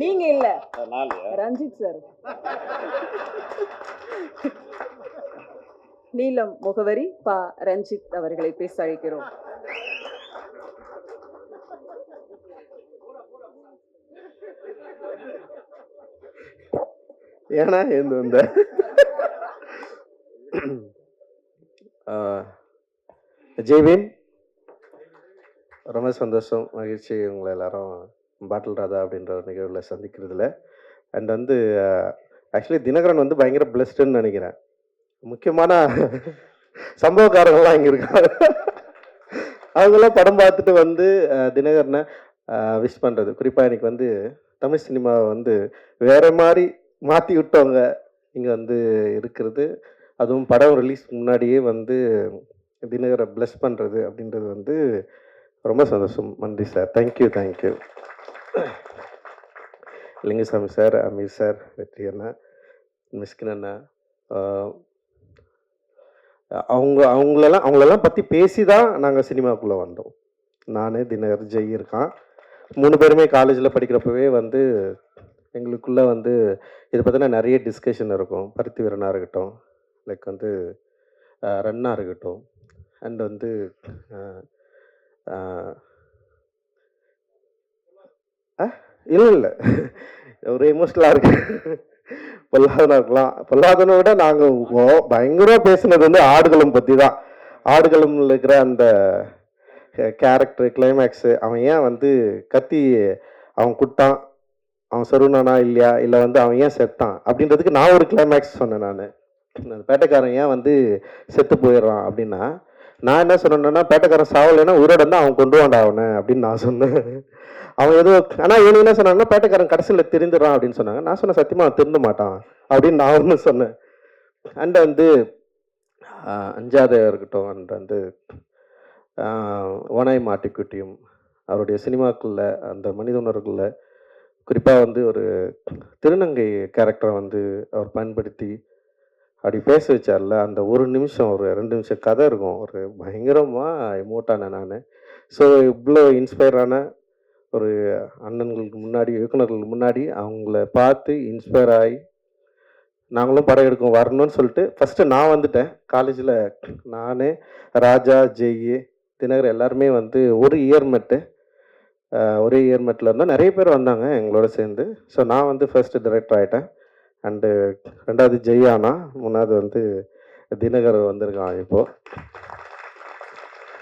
நீங்க இல்ல. ரஞ்சித் சார். நீலம் முகவரி பா ரஞ்சித் அவர்களை பேச அழைக்கிறோம். ஏன்னா இந்த இந்த ஜெய்வீன் ரொம்ப சந்தோஷம் மகிழ்ச்சி. உங்களை எல்லாரும் பாட்டில் ராதா அப்படின்ற ஒரு நிகழ்வில் சந்திக்கிறதுல. அண்ட் வந்து ஆக்சுவலி தினகரன் வந்து பயங்கர பிளஸ்டுன்னு நினைக்கிறேன். முக்கியமான சம்பவக்காரங்கள்லாம் இங்கே இருக்காங்க. அவங்களாம் படம் பார்த்துட்டு வந்து தினகரனை விஷ் பண்ணுறது குறிப்பாக எனக்கு வந்து தமிழ் சினிமாவை வந்து வேற மாதிரி மாற்றி விட்டவங்க இங்கே வந்து இருக்கிறது. அதுவும் படம் ரிலீஸ் முன்னாடியே வந்து தினகரை ப்ளஸ் பண்ணுறது அப்படின்றது வந்து ரொம்ப சந்தோஷம். நன்றி sir thank you thank you Lingusamy sir Ameer sir Vetri அண்ணா மிஸ்கின் அண்ணா அவங்க அவங்களெல்லாம் அவங்களெல்லாம் பற்றி பேசி தான் நாங்கள் சினிமாக்குள்ளே வந்தோம். நான் தினகர் ஜெய் இருக்கான். மூணு பேருமே காலேஜில் படிக்கிறப்பவே வந்து எங்களுக்குள்ளே வந்து இதை பற்றின நிறைய டிஸ்கஷன் இருக்கும். பருத்தி வீரனாக இருக்கட்டும் லைக் வந்து ரன்னாக இருக்கட்டும் அண்ட் வந்து இல்லை இல்லை. ஒரு எமோஷ்னலாக இருக்கு. பொல்லாதனா இருக்கலாம். பொல்லாதனை விட நாங்கள் பயங்கரமாக பேசுனது வந்து ஆடுகளம் பற்றி தான் ஆடுகளம்ல இருக்கிற அந்த கேரக்டர் கிளைமேக்ஸு அவன் ஏன் வந்து கத்தி அவன் குட்டான் அவன் சருணானா இல்லையா இல்லை வந்து அவன் ஏன் செத்தான்? அப்படின்றதுக்கு நான் ஒரு கிளைமேக்ஸ் சொன்னேன் நான். அந்த பேட்டைக்காரன் ஏன் வந்து செத்து போயிடுறான் அப்படின்னா நான் என்ன சொன்னேன்னா பேட்டைக்காரன் சாவலைன்னா உயிரோட தான் அவன் கொண்டு வாண்டா அவனை அப்படின்னு நான் சொன்னேன். அவன் ஏதோ ஆனால் இவனு என்ன சொன்னாங்கன்னா பேட்டைக்காரன் கடைசியில் திருந்துடுறான் அப்படின்னு சொன்னாங்க. நான் சொன்னேன் சத்தியமாக அவன் திருந்த மாட்டான் அப்படின்னு நான் ஒன்று சொன்னேன். அண்ட் வந்து ஆஹ், இருக்கட்டும் அண்ட் வந்து ஓனாய் மாட்டிக்குட்டியும் அவருடைய சினிமாக்குள்ள அந்த மனித உணர்வுக்குள்ள குறிப்பாக வந்து ஒரு திருநங்கை கேரக்டரை வந்து அவர் பயன்படுத்தி அப்படி பேச வச்சார்ல அந்த ஒரு நிமிஷம் ஒரு ரெண்டு நிமிஷம் கதை இருக்கும். ஒரு பயங்கரமாக எமோட்டான நான். ஸோ இவ்வளோ இன்ஸ்பயரான ஒரு அண்ணன்களுக்கு முன்னாடி இயக்குனர்களுக்கு முன்னாடி அவங்கள பார்த்து இன்ஸ்பயர் ஆகி நாங்களும் படம் எடுக்கோம் வரணும்னு சொல்லிட்டு ஃபஸ்ட்டு நான் வந்துட்டேன். காலேஜில் நான் ராஜா ஜெய் தினகர் எல்லாருமே வந்து ஒரு இயர் மெட்டு ஒரே இயர் மெட்டில் இருந்தால் நிறைய பேர் வந்தாங்க எங்களோட சேர்ந்து. ஸோ நான் வந்து ஃபஸ்ட்டு டைரக்டர் ஆகிட்டேன் அண்டு ரெண்டாவது ஜெய் ஆனா மூணாவது வந்து தினகர் வந்திருக்கான் இப்போது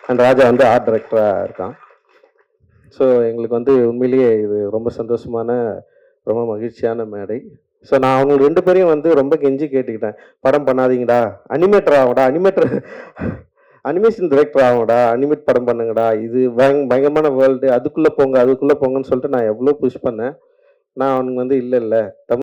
அண்ட் ராஜா வந்து ஆர்ட் டைரக்டராக இருக்கான். ஸோ எங்களுக்கு வந்து உண்மையிலேயே இது ரொம்ப சந்தோஷமான ரொம்ப மகிழ்ச்சியான மேடை. ஸோ நான் அவங்க ரெண்டு பேரையும் வந்து ரொம்ப கெஞ்சி கேட்டுக்கிட்டேன். படம் பண்ணாதீங்கடா. அனிமேட்டர் ஆகும்டா அனிமேட்டர் அனிமேஷன் டிரெக்டர் ஆகும்டா அனிமேட் படம் பண்ணுங்கடா. இது பயங் பயங்கரமான வேர்ல்டு அதுக்குள்ளே போங்க அதுக்குள்ளே போங்கன்னு சொல்லிட்டு நான் எவ்வளோ புஷ் பண்ணேன். நான் அவனுங்க வந்து இல்லை இல்லை. தமிழ்